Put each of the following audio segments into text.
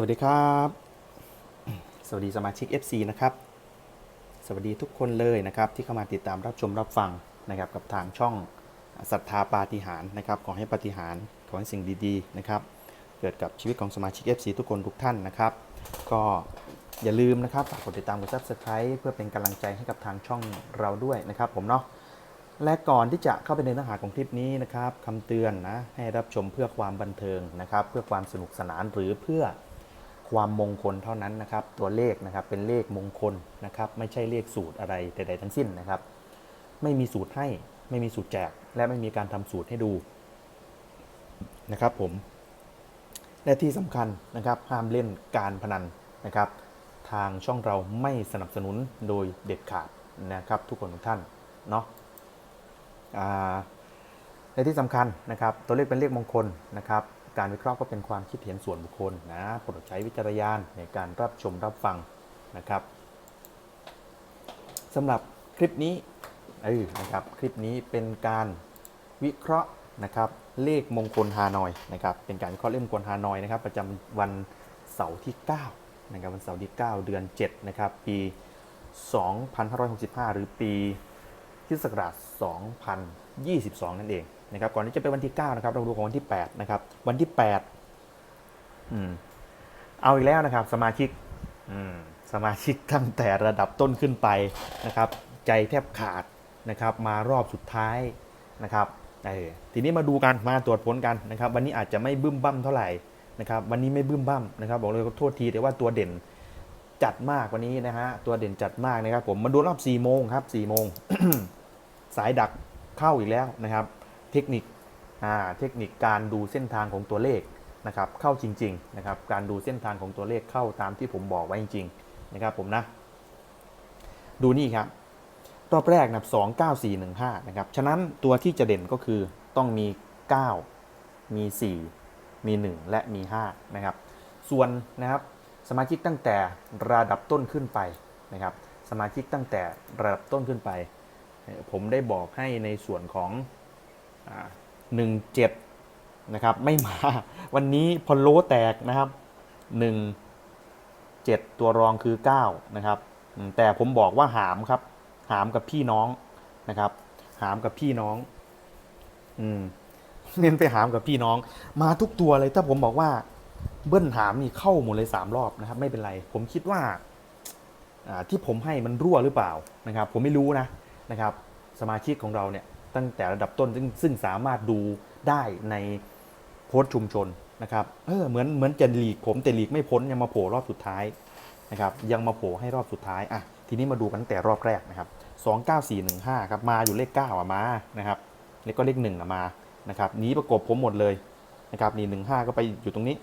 วัสดีครับ สวัสดีสมาชิก FC นะครับ สวัสดีทุกคนเลยนะครับ ที่เข้ามาติดตามรับชมรับฟังนะครับ กับทางช่องศรัทธาปาฏิหาริย์นะครับ ขอให้ปาฏิหาริย์ขอให้สิ่งดีๆนะครับ เกิดกับชีวิตของสมาชิก FC ทุกคนทุกท่านนะครับ ก็อย่าลืมนะครับฝากกดติดตามกด subscribe เพื่อเป็นกำลังใจให้กับทางช่องเราด้วยนะครับ ผมเนาะและก่อนที่จะเข้าไปในเนื้อหาของคลิปนี้นะครับคำเตือนนะให้รับชมเพื่อความบันเทิงนะครับ เพื่อความสนุกสนานหรือเพื่อ ความมงคลเท่านั้นนะครับ ตัวเลขนะครับเป็นเลขมงคลนะครับ ไม่ใช่เลขสูตรอะไรใดๆทั้งสิ้นนะครับ ไม่มีสูตรให้ไม่มีสูตรแจก และไม่มีการทำสูตรให้ดูนะครับผมและที่สำคัญนะครับห้ามเล่นการพนันนะครับ ทางช่องเราไม่สนับสนุนโดยเด็ดขาดนะครับ ทุกคนทุกท่านเนาะอ่าในที่สำคัญนะครับ ตัวเลขเป็นเลขมงคลนะครับ การวิเคราะห์ก็เป็นความคิดเห็นส่วนบุคคลนะโปรดใช้วิจารณญาณในการรับชมรับฟังนะครับสำหรับคลิปนี้เออนะครับคลิปนี้เป็นการวิเคราะห์นะครับเลขมงคลฮานอยนะครับเป็นการวิเคราะห์เลขมงคลฮานอยนะครับประจำวันเสาร์ที่9นะครับวันเสาร์ที่ 9 เดือน7นะครับปี 2565 หรือปีคริสต์ศักราช2022 นั่นเอง นะครับก่อนที่จะเป็นวันที่9นะครับเราดูของวันที่8นะครับวันที่8อืมเอาอีกแล้วนะครับ สมาชิกอืมสมาชิกตั้งแต่ระดับต้นขึ้นไปนะครับ ใจแทบขาดนะครับ มารอบสุดท้ายนะครับเออทีนี้มาดูกันมาตรวจผลกันนะครับ วันนี้อาจจะไม่บึ้มบั้มเท่าไหร่นะครับวันนี้ไม่บึ้มบั้มนะครับบอกเลยว่าโทษทีแต่ว่าตัวเด่นจัดมากวันนี้นะฮะตัวเด่นจัดมากนะครับ ผมมาดูรอบ4โมงครับ4โมงสายดักเข้าอีกแล้วนะครับ เทคนิคอ่าเทคนิคการดูเส้นทางของตัวเลขนะครับเข้าจริงๆนะครับการดูเส้นทางของตัวเลขเข้าตามที่ผมบอกไว้จริงๆนะครับผมนะดูนี่ครับรอบแรกนะสองเก้าสี่หนึ่งห้านะครับฉะนั้นตัวที่จะเด่นก็คือต้องมี 9 มี 4 มี 1 และมี 5 นะครับ ส่วนนะครับสมาชิกตั้งแต่ระดับต้นขึ้นไปนะครับสมาชิกตั้งแต่ระดับต้นขึ้นไป ผมได้บอกให้ในส่วนของ หนึ่งเจ็ดนะครับไม่มาวันนี้พอโลแตกนะครับหนึ่งเจ็ดตัวรองคือเก้านะครับ แต่ผมบอกว่าหามครับ หามกับพี่น้องนะครับ หามกับพี่น้อง อืมเน้นไปหามกับพี่น้อง มาทุกตัวเลยถ้าผมบอกว่าเบิ้ลหามนี่เข้าหมดเลยสามรอบนะครับ ไม่เป็นไร ผมคิดว่าที่ผมให้มันรั่วหรือเปล่านะครับ ผมไม่รู้นะนะครับ สมาชิกของเราเนี่ย ตั้งแต่ระดับต้นซึ่งซึ่งสามารถดูได้ในโพสชุมชนนะครับเออเหมือนเหมือนจะหลีกผมแต่หลีกไม่พ้นยังมาโผล่รอบสุดท้ายนะครับยังมาโผล่ให้รอบสุดท้ายอะทีนี้มาดูกันตั้งแต่รอบแรกนะครับสองเก้าสี่หนึ่งห้าครับมาอยู่เลขเก้าอะมานะครับแล้วก็เลขหนึ่งอะมานะครับนี้ประกบผมหมดเลยนะครับนี่หนึ่งห้าก็ไปอยู่ตรงนี้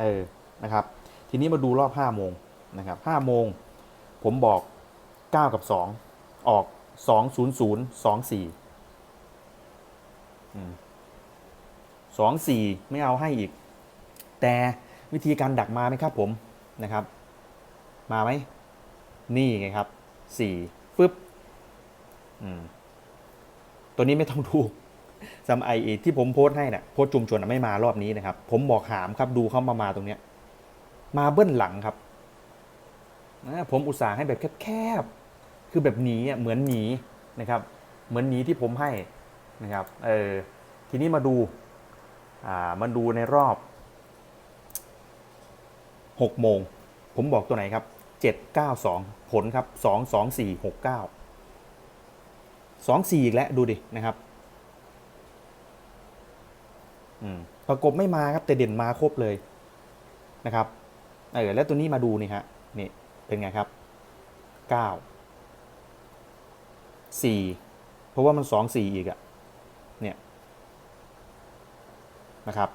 เออนะครับทีนี้มาดูรอบ5โมงนะครับ5โมงผมบอก 9 กับ 2 ออก 2 0 0 2 4อืม2 4ไม่เอาให้อีก แต่วิธีการดักมาไหมครับผมนะครับ มาไหมนี่ไงครับ4ฟึบตัวนี้ไม่ต้องดูซัมไอที่ผมโพสให้นะ่ะโพสจุมชนนไม่มารอบนี้นะครับ ผมบอกหามครับดูเข้ามามาตรงเนี้ย มาเบิ้ลหลังครับนะผมอุตส่าห์ให้แบบแคบๆคือแบบหนีอะเหมือนหนีนะครับ เหมือนหนีที่ผมให้ นะครับเออทีนี้มาดูอ่ามาดูในรอบหกโมง ผมบอกตัวไหนครับเจ็ดเก้าสองผลครับสองสองสี่หกเก้าสองสี่อีกแล้วดูดินะครับอืมประกบไม่มาครับแต่เด่นมาครบเลยนะครับเออแล้วตัวนี้มาดูนี่ฮะนี่เป็นไงครับเก้าสี่เพราะว่ามันสองสี่อีกอะเนี่ย นะครับ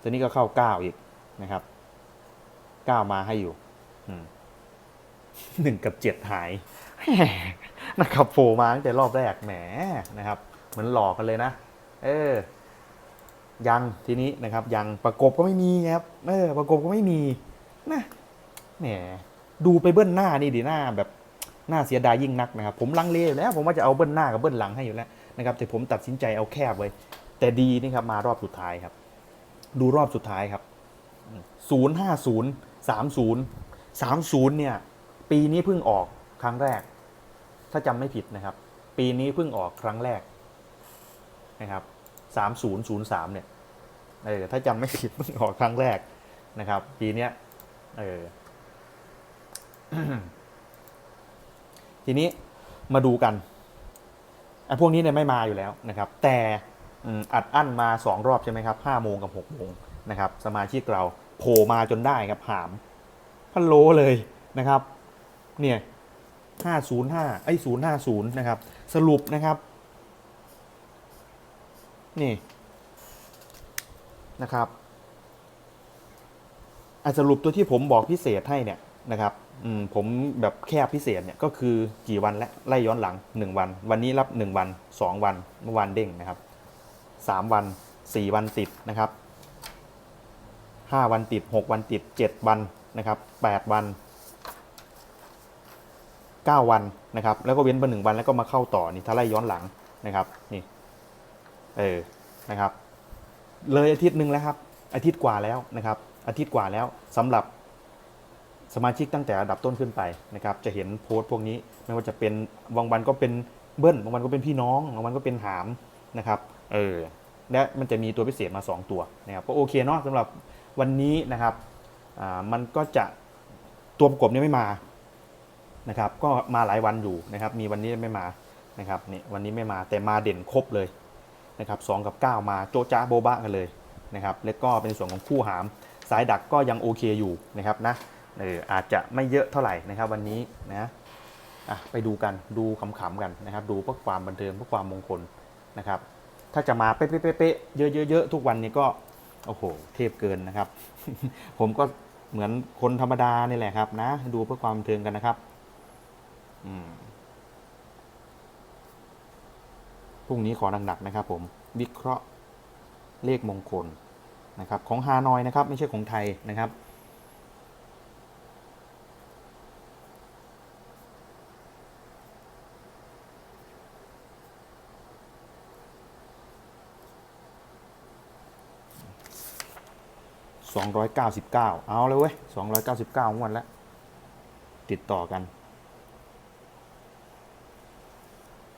ตัวนี้ก็เข้าเก้าอีกนะครับเก้ามาให้อยู่หนึ่งกับเจ็ดหายนะครับโผล่มาตั้งแต่รอบแรกแหมนะครับ เหมือนหลอกกันเลยนะ เออ ยังทีนี้นะครับ ยังประกบก็ไม่มีครับ เออ ประกบก็ไม่มีนะแหมดูไปเบิ้ลหน้านี่ดีหน้าแบบหน้าเสียดายยิ่งนักนะครับ ผมลังเลอยู่แล้ว ผมว่าจะเอาเบิ้ลหน้ากับเบิ้ลหลังให้อยู่แล้วนะครับ แต่ผมตัดสินใจเอาแคบไว้ แต่ดีนี่ครับมารอบสุดท้ายครับ ดูรอบสุดท้ายครับศูนย์ห้าศูนย์สามศูนย์สามศูนย์เนี่ย ปีนี้เพิ่งออกครั้งแรก ถ้าจำไม่ผิดนะครับ ปีนี้เพิ่งออกครั้งแรกนะครับสามศูนย์ศูนย์สามเนี่ยเออถ้าจำไม่ผิดเพิ่งออกครั้งแรกนะครับ ปีเนี้ยเออทีนี้มาดูกันไอ้พวกนี้เนี่ยไม่มาอยู่แล้วนะครับ แต่ อัดอั้นมาสองรอบใช่ไหมครับห้าโมงกับหกโมงนะครับสมาชิกเราโผล่มาจนได้ครับหามพันโลเลยนะครับเนี่ยห้าศูนย์ห้าไอ้ศูนย์ห้าศูนย์นะครับสรุปนะครับนี่นะครับอะสรุปตัวที่ผมบอกพิเศษให้เนี่ยนะครับอืมผมแบบแคบพิเศษเนี่ยก็คือกี่วันและไล่ย้อนหลัง 1 วัน วันนี้รับ 1 วัน 2 วันเมื่อวานเด้งนะครับ 3 วัน 4 วันติดนะครับ 5 วันติด 6 วันติด 7 วันนะครับ 8 วัน 9 วันนะครับ แล้วก็เว้นไปหนึ่งวันแล้วก็มาเข้าต่อนี่ถ้าไล่ย้อนหลังนะครับนี่เออนะครับ เลยอาทิตย์หนึ่งแล้วครับ อาทิตย์กว่าแล้วนะครับ อาทิตย์กว่าแล้วสำหรับสมาชิกตั้งแต่ระดับต้นขึ้นไปนะครับ จะเห็นโพสต์พวกนี้ไม่ว่าจะเป็นบางวันก็เป็นเบิ้ลบางวันก็เป็นพี่น้องบางวันก็เป็นหามนะครับ เออและมันจะมีตัวพิเศษมา 2 ตัวนะครับก็โอเคเนาะสำหรับวันนี้นะครับอ่ามันก็จะตัวประกบเนี่ยไม่มานะครับก็มาหลายวันอยู่นะครับมีวันนี้ไม่มานะครับนี่วันนี้ไม่มาแต่มาเด่นครบเลยนะครับสกับ 9 มาโจจ้าโบบะกันเลยนะครับแล้วก็เป็นส่วนของคู่หาม สายดักก็ยังโอเคอยู่นะครับนะเอออาจจะไม่เยอะเท่าไหร่นะครับวันนี้นะอะไปดูกันดูขำๆกันนะครับ ดูเพื่อความบันเทิงเพื่อความมงคลนะครับ ถ้าจะมาเป๊ะๆๆเยอะๆๆทุกวันนี้ก็โอ้โหเทพเกินนะครับ ผมก็เหมือนคนธรรมดานี่แหละครับ นะ ดูเพื่อความเทิงกันนะครับพรุ่งนี้ขอหนักๆนะครับ ผมวิเคราะห์เลขมงคลนะครับ ของฮานอยนะครับ ไม่ใช่ของไทยนะครับ 299 เอาเลยเว้ย 299งวดแล้ว ติดต่อกัน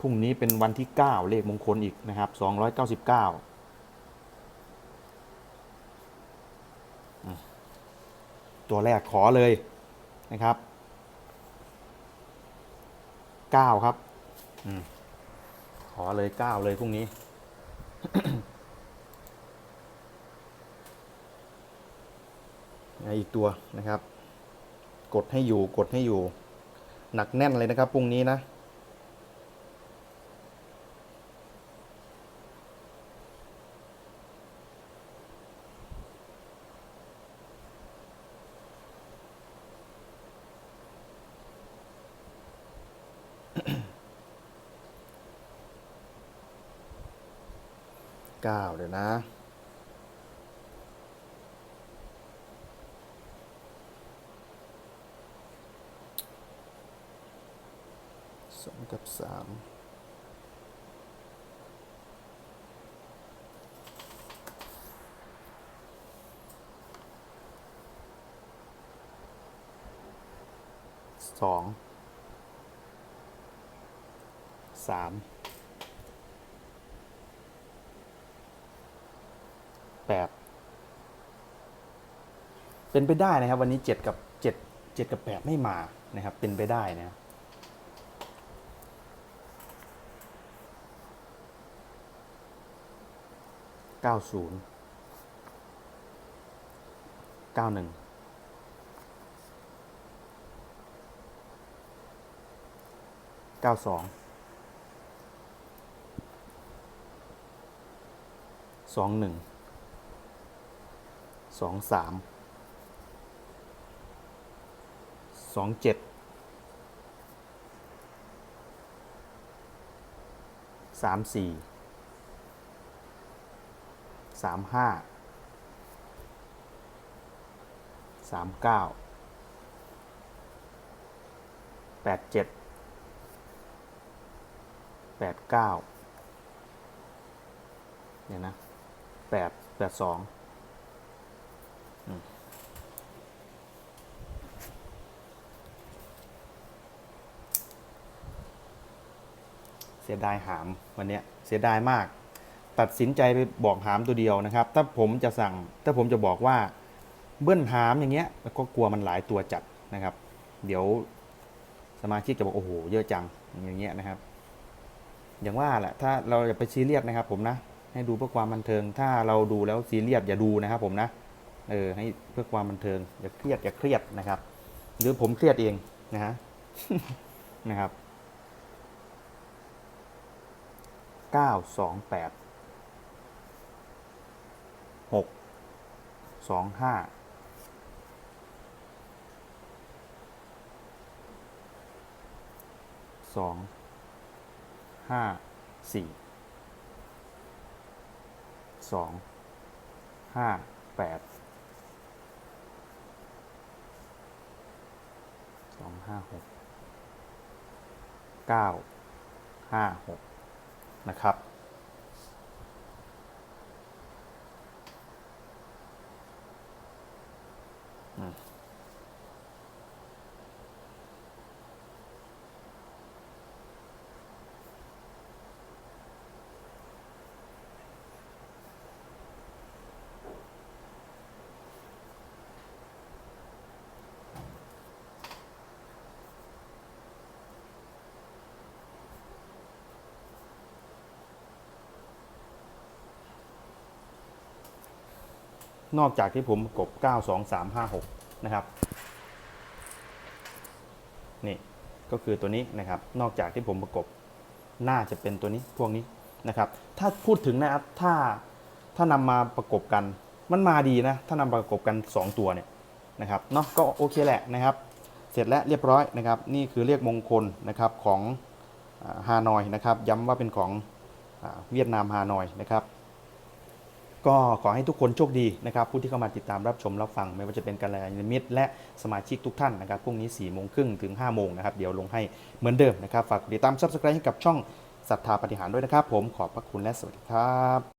พรุ่งนี้เป็นวันที่ 9 เลขมงคลอีกนะครับ 299อืมตัวแรกขอเลยนะครับ 9 ครับอขอเลย 9 เลยพรุ่งนี้ อีกตัวนะครับ กดให้อยู่กดให้อยู่ หนักแน่นเลยนะครับพรุ่งนี้นะเก้าเดี๋ยวนะ สองกับสามสองสามแปดเป็นไปได้นะครับ วันนี้เจ็ดกับเจ็ดเจ็ดกับแปดไม่มานะครับ เป็นไปได้นะครับ เก้าศูนย์เก้าหนึ่งเก้าสองสองหนึ่งสองสามสองเจ็ดสามสี่ สามห้าสามเก้าแปดเจ็ดแปดเก้าเนี่ยนะแปดแปดสองเสียดายหามวันนี้เสียดายมาก ตัดสินใจไปบอกหามตัวเดียวนะครับ ถ้าผมจะสั่ง ถ้าผมจะบอกว่าเบื้ลหามอย่างเงี้ยแล้วก็กลัวมันหลายตัวจัดนะครับ เดี๋ยวสมาชิกจะบอกโอ้โหเยอะจังอย่างเงี้ยนะครับ อย่างว่าแหละถ้าเราอย่าไปซีเรียสนะครับ ผมนะ ให้ดูเพื่อความบันเทิง ถ้าเราดูแล้วซีเรียสอย่าดูนะครับ ผมนะเออให้เพื่อความบันเทิงอย่าเครียดอย่าเครียดนะครับ หรือผมเครียดเองนะฮะนะครับ928 สองห้าสองห้าสี่สองห้าแปดสองห้าหกเก้าห้าหกนะครับ Mm. นอกจากที่ผมประกบ 9 2 3 5 6 นะครับ นี่ก็คือตัวนี้นะครับ นอกจากที่ผมประกบน่าจะเป็นตัวนี้พวกนี้นะครับ ถ้าพูดถึงนะครับถ้าถ้านำมาประกบกันมันมาดีนะ ถ้านำมาประกบกัน 2 ตัวเนี่ยนะครับเนาะก็โอเคแหละนะครับ เสร็จแล้วเรียบร้อยนะครับ นี่คือเรียกมงคลนะครับของฮานอยนะครับ ย้ำว่าเป็นของเวียดนามฮานอยนะครับ ก็ขอให้ทุกคนโชคดีนะครับผู้ที่เข้ามาติดตามรับชมรับฟัง ไม่ว่าจะเป็นกัลยาณมิตรและสมาชิกทุกท่านนะครับพรุ่งนี้4ี่โมงครึ่งถึง5้าโมงนะครับเดี๋ยวลงให้เหมือนเดิมนะครับฝากกดติดตามซับสไครต์ให้กับช่องศรัทธาปฏิหารด้วยนะครับ ผมขอบพระคุณและสวัสดีครับ